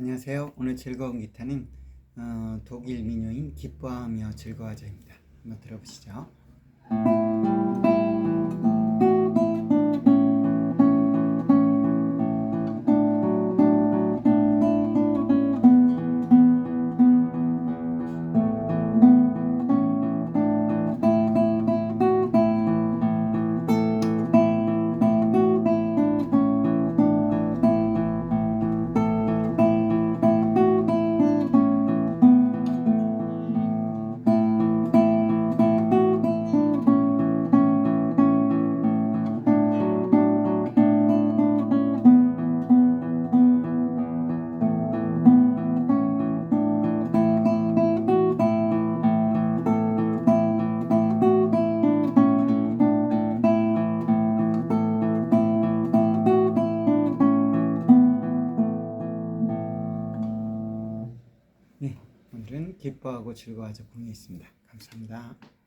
안녕하세요. 오늘 즐거운 기타는 어, 독일 민요인 기뻐하며 즐거워져입니다. 한번 들어보시죠. 오늘은 기뻐하고 즐거워져 공유했습니다. 감사합니다.